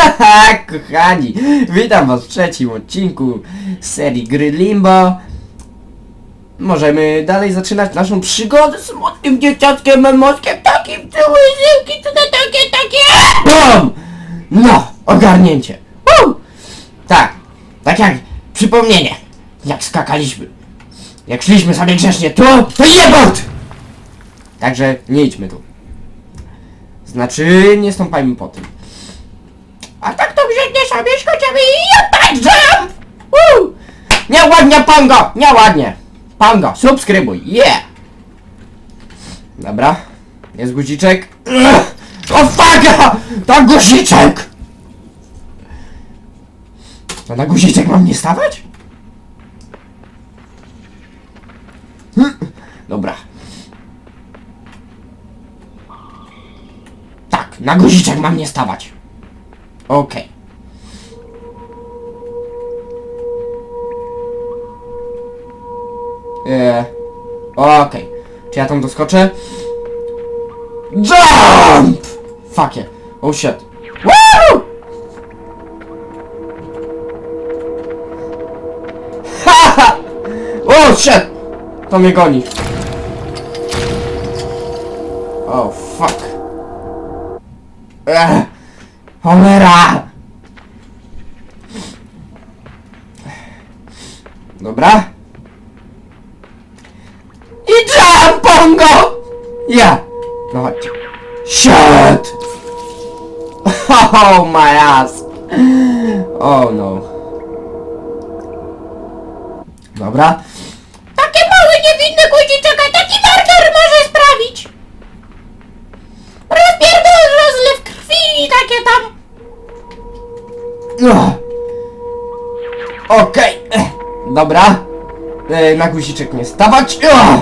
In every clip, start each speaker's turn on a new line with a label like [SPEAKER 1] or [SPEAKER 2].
[SPEAKER 1] Haha, kochani, witam was w trzecim odcinku serii Gry Limbo. Możemy dalej zaczynać naszą przygodę z młodym dzieciaczkiem, młotkiem takim, co łyżynki, to takie, takie... BUM! No, ogarnięcie. Tak, tak jak przypomnienie, jak skakaliśmy. Jak szliśmy sobie grzecznie tu, to jebot! Także nie idźmy tu. Znaczy, nie stąpajmy po tym. A tak to grzecznie sobie i ja jump! Woo! Nieładnie, pango! Nieładnie! Pango, subskrybuj, yeah! Dobra, jest guziczek. O fuck! To guziczek! To na guziczek mam nie stawać? Dobra. Tak, na guziczek mam nie stawać. Okej. Eee, Okej. Czy ja tam doskoczę? Jump! Fuck it. Oh shit. Woo! Haha! Oh shit! To mnie goni. Oh fuck. Ech. Cholera! Dobra. I jump, pongo! Ja! No chodźcie. Shit! Oh my ass! Oh no. Dobra. I takie tam. Ugh. Okej. Ech, Dobra. E, na guziczek nie stawać. Ugh.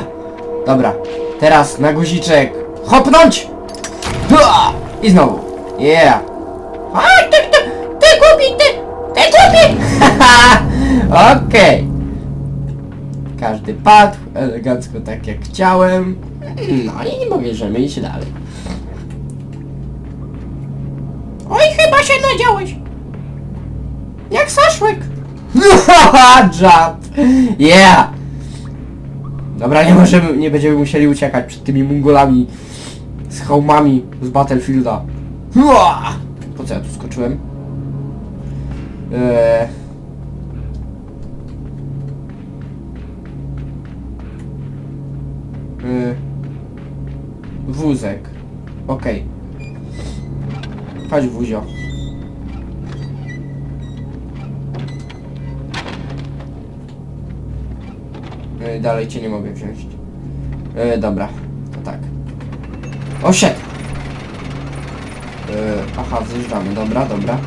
[SPEAKER 1] Dobra. Teraz na guziczek hopnąć. Ua. I znowu. Yeah. A, ty, ty, ty głupi, ty, ty głupi. Okej. Każdy padł elegancko tak jak chciałem. No i pobierzemy iść dalej. Oj, chyba się nadziałeś. Jak saszłyk. Jump! Yeah! Dobra, nie możemy, nie będziemy musieli uciekać przed tymi mongolami z hełmami z Battlefielda. Po co ja tu skoczyłem? Eee... Eee... Wózek. Okej. Chodź wuzio. E, dalej cię nie mogę wziąć. E, dobra, to tak. O shit! E, aha, zjeżdżamy, dobra, dobra.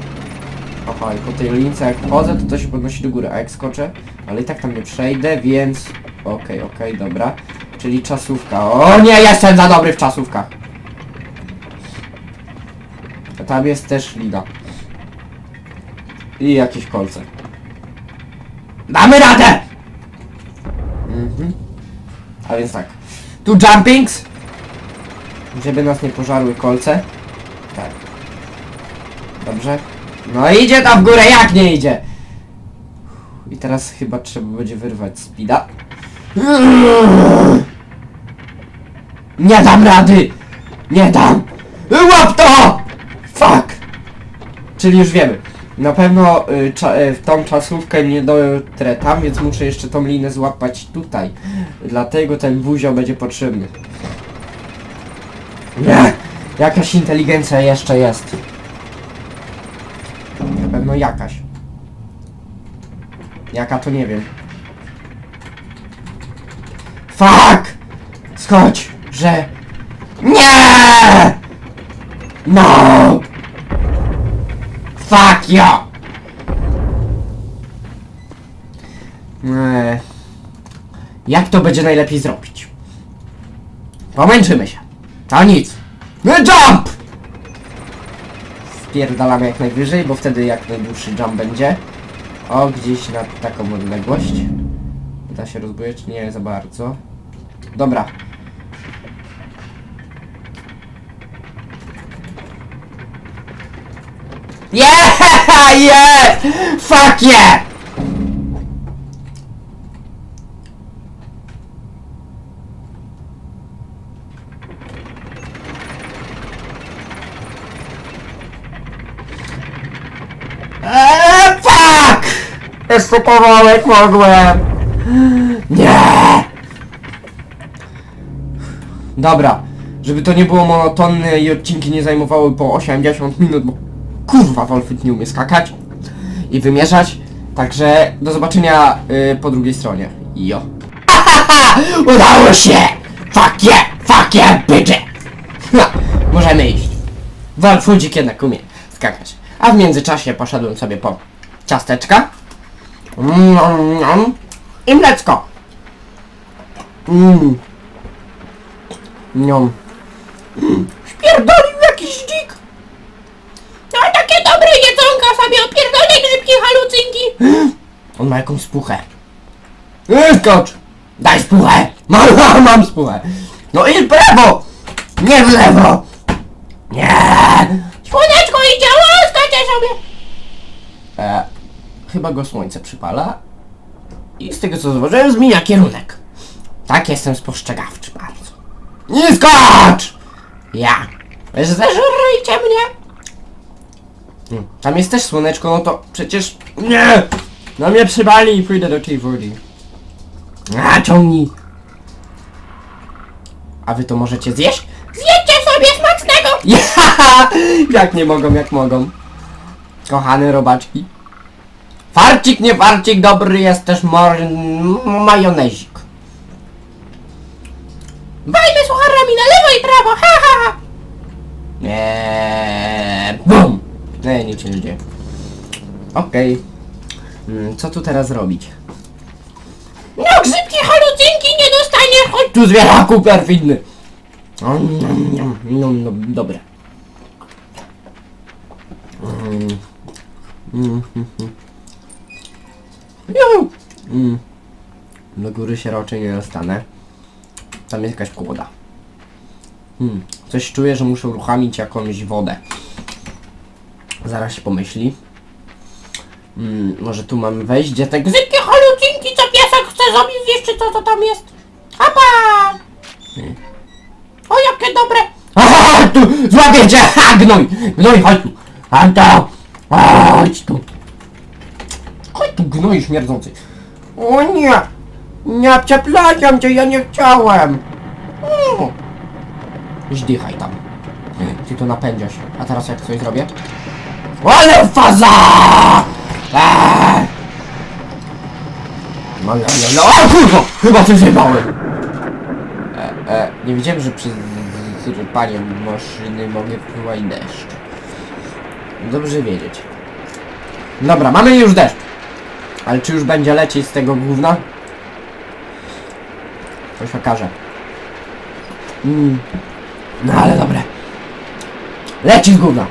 [SPEAKER 1] Aha, i po tej lince jak chodzę, to to się podnosi do góry, a jak skoczę, ale i tak tam nie przejdę, więc... Okej, okej, dobra. Czyli czasówka. O nie, jestem za dobry w czasówkach! Tam jest też lina. I jakieś kolce. Damy radę! Mhm. A więc tak. Tu jumpings! Żeby nas nie pożarły kolce. Tak. Dobrze. No idzie tam w górę, jak nie idzie? I teraz chyba trzeba będzie wyrwać speeda. Nie dam rady! Nie dam! Łap to! Czyli już wiemy. Na pewno y, cza, y, tą czasówkę nie dotrę tam, więc muszę jeszcze tą linę złapać tutaj. Dlatego ten buzio będzie potrzebny. Nie! Jakaś inteligencja jeszcze jest. Na pewno jakaś. Jaka to nie wiem. Fuck! Schodź, że... Nie! No! Fuck you! Eee, jak to będzie najlepiej zrobić? Pomęczymy się. To nic. No jump! Spierdalamy jak najwyżej, bo wtedy jak najdłuższy jump będzie. O, gdzieś na taką odległość. Da się rozbujać? Nie za bardzo. Dobra. Yeah! Yeah! Fuck yeah! Eee, fuck! Jeszcze mogłem. Nie! Dobra, żeby to nie było monotonne i odcinki nie zajmowały po 80 minut, bo kurwa Wolfit nie umie skakać i wymierzać. Także do zobaczenia y, po drugiej stronie. Jo. Udało się! Fuck yeah! Fuck yeah, bitch! Ha, możemy iść. Wolfudzik jednak umie skakać. A w międzyczasie poszedłem sobie po ciasteczka. Mm, mm, mm. I mleczko. Mm. Nią. Spierdolił jakiś dzik.
[SPEAKER 2] No takie dobre jedzonka sobie opierdolę grzybki halucynki.
[SPEAKER 1] On ma jakąś spuchę. Skocz! Daj spuchę! Mam, mam, mam spuchę! No i w prawo! Nie w lewo! Nie!
[SPEAKER 2] Słoneczko idzie, łaskacie sobie.
[SPEAKER 1] E, chyba go słońce przypala. I z tego co zauważyłem zmienia kierunek. Tak jestem spostrzegawczy bardzo. Nie skocz! Ja! Weź zażerujcie mnie! Tam jest też słoneczko, no to przecież... Nie! No mnie przybali i pójdę do tej wody. A, ciągnij! A wy to możecie zjeść?
[SPEAKER 2] Zjedźcie sobie smacznego.
[SPEAKER 1] Ja! Jak nie mogą, jak mogą. Kochane robaczki. Farcik, nie farcik, dobry jest też mor... m- majonezik.
[SPEAKER 2] Bajmy sucharami na lewo i prawo, ha ha ha.
[SPEAKER 1] Eee, BUM! Się nie dzieje. Okej. Mm, Co tu teraz robić?
[SPEAKER 2] No grzybki halucynki nie dostaniesz, chodź.
[SPEAKER 1] Tu zwieraku perfidny! O, niam, niam, no, no, dobre. Mm. Mm. Mm. Do góry się raczej nie dostanę. Tam jest jakaś kłoda. Hmm. Coś czuję, że muszę uruchomić jakąś wodę. Zaraz się pomyśli. Mm, może tu mamy wejść, gdzie te gzy...
[SPEAKER 2] Grzybki halucynki, co piesek chce zrobić, wiesz czy co to tam jest? Hapa. O jakie dobre.
[SPEAKER 1] Aha, tu! Złapię cię! Ha, gnoj! Gnoj, chodź tu! Anto! Chodź tu! Chodź tu, gnoj śmierdzący! O nie! Nie, przepraszam cię, ja nie chciałem! O. Zdychaj tam. Ty to napędziasz. A teraz jak coś zrobię? Ale faza! Eee! No, no, no, no, o kurwa! Chyba coś zjebałem! E, e, nie wiedziałem, że przez panie maszyny mogę wpływać deszcz. Dobrze wiedzieć. Dobra, mamy już deszcz. Ale czy już będzie lecieć z tego gówna? To się okaże. Mm. No ale dobre. Leci z gówna.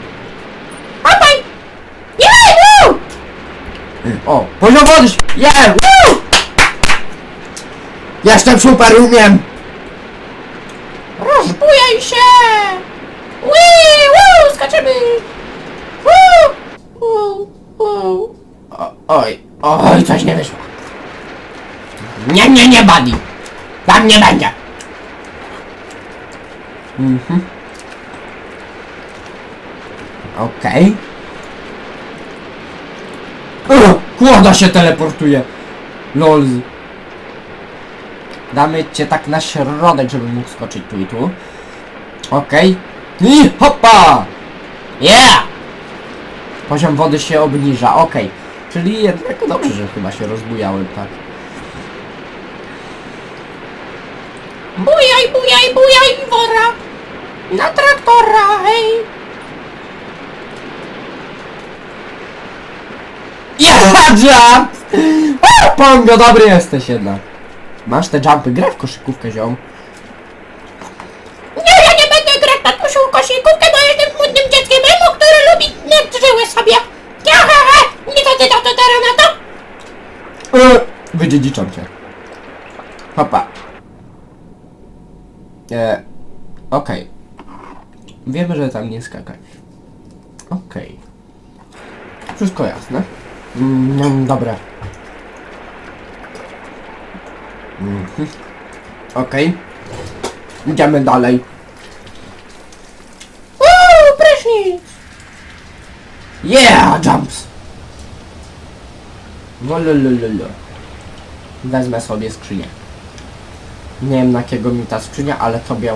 [SPEAKER 1] O, poziom wody! Yeah! Woo! Jestem super, umiem!
[SPEAKER 2] Rozbujaj się. Wii, woo, skaczemy. Woo. Woo, woo.
[SPEAKER 1] O, oj, oj, coś nie wyszło. Nie, nie, nie, buddy. Tam nie będzie. Mhm. Okej. Okay. Kłoda się teleportuje. Lol. Damy cię tak na środek, żebym mógł skoczyć tu i tu. Okej. I hopa! Yeah! Poziom wody się obniża, okej. Czyli jednak dobrze, że chyba się rozbujałem, tak.
[SPEAKER 2] Bujaj, bujaj, bujaj, wora. Na traktora, hej.
[SPEAKER 1] Ja jump! O, Pongo, dobry jesteś jednak. Masz te jumpy, graj w koszykówkę, ziom.
[SPEAKER 2] Nie, ja nie będę grać na tusiu koszykówkę, bo jestem smutnym dzieckiem emo, które lubi żyły sobie. Ja, ha, ha. Nie to ty to, to teraz na to.
[SPEAKER 1] E, Wydziedziczam cię. Hopa. E, okej. Wiemy, że tam nie skakać. Okej. Wszystko jasne. Mm, dobre. Mhm. Okej. Idziemy dalej.
[SPEAKER 2] Uuu, prysznic!
[SPEAKER 1] Yeah, jumps! Wololololo. Wezmę sobie skrzynię. Nie wiem na jakiego mi ta skrzynia, ale tobie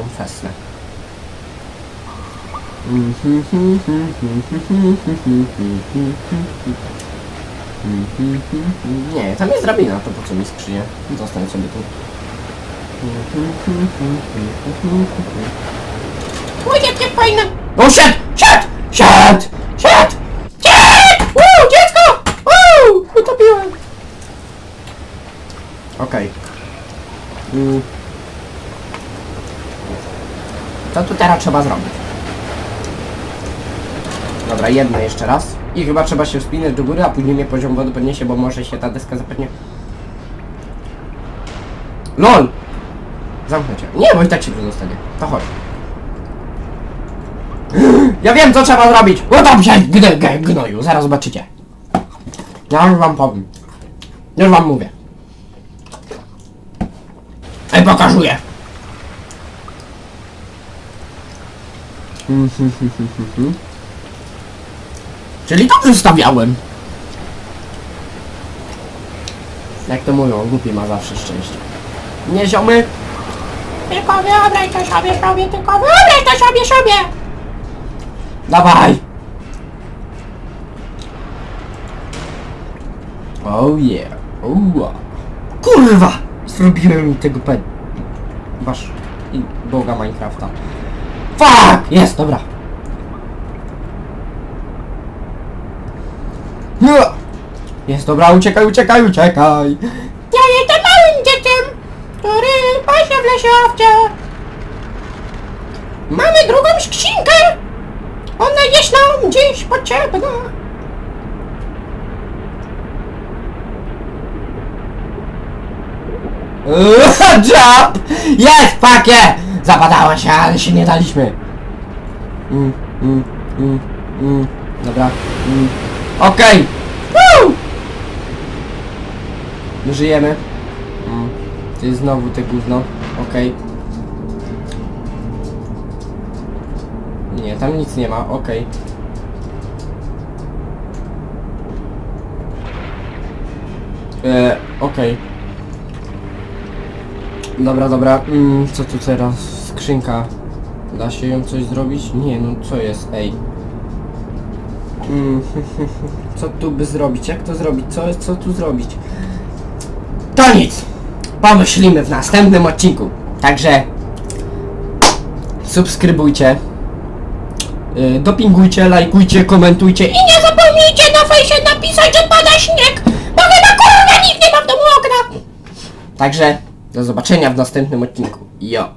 [SPEAKER 1] Nie, tam jest drabina, to po co mi skrzynia? Zostań sobie tu.
[SPEAKER 2] Oj, jakie fajne!
[SPEAKER 1] Oh shit! Shit! Shit! Shit!
[SPEAKER 2] Ciek! Uuu, dziecko! Uuu, utopiłem!
[SPEAKER 1] Okej. Mm. Co tu teraz trzeba zrobić? Dobra, jedno jeszcze raz. I chyba trzeba się wspinać do góry, a później mnie poziom wody podniesie, bo może się ta deska zapewnie... LOL! Zamknę cię. Nie, bo i tak się zostanie. To chodź. Ja wiem, co trzeba zrobić! No dobrze, gno, gnoju, zaraz zobaczycie. Ja już wam powiem. Już wam mówię. Ej, pokażuję! Czyli to wystawiałem. Jak to mówią, głupi ma zawsze szczęście. Nie ziomy?
[SPEAKER 2] Tylko wyobraź to sobie, sobie, tylko wyobraź to sobie, sobie!
[SPEAKER 1] Dawaj! Oh yeah. Uła. Kurwa! Zrobiłem mi tego ped... Wasz... i boga Minecrafta. Fuck! Jest, dobra. Jest, dobra, uciekaj, uciekaj, uciekaj!
[SPEAKER 2] Ja jestem małym dzieckiem, który pasie w lesie owcze. Mamy drugą skrzynkę. Ona jest nam dziś potrzebna.
[SPEAKER 1] Jump! Jest, fuck yeah! Zapadała się, ale się nie daliśmy. Mm, mm, mm, mm. Dobra. Mm. Okej! My żyjemy. Mm. To jest znowu te gówno. Okej. Nie, tam nic nie ma, okej. Eee, okej. Dobra, dobra. Mm, co tu teraz? Skrzynka. Da się ją coś zrobić? Nie, no co jest, ej. Mm, co tu by zrobić? Jak to zrobić? Co, co tu zrobić? To nic! Pomyślimy w następnym odcinku. Także subskrybujcie, yy, dopingujcie, lajkujcie, komentujcie i
[SPEAKER 2] I nie zapomnijcie na fejsie napisać, że pada śnieg, bo chyba kurwa nikt nie ma w domu okna.
[SPEAKER 1] także do zobaczenia w następnym odcinku. Jo!